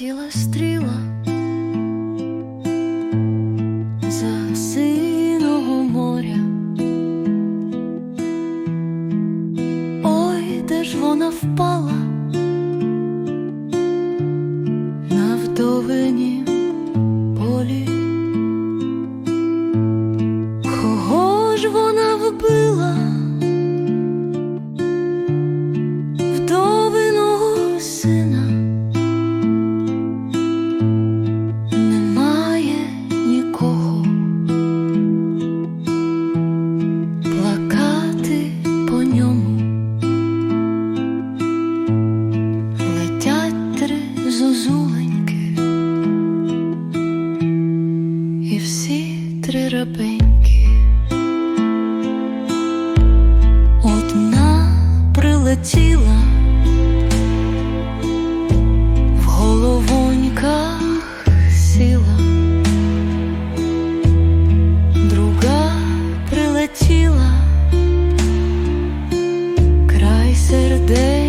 Прилетіла стріла за синого моря. Ой, де ж вона впала? три рабеньки, одна прилетіла в головоньках сіла, друга прилетіла край сердець.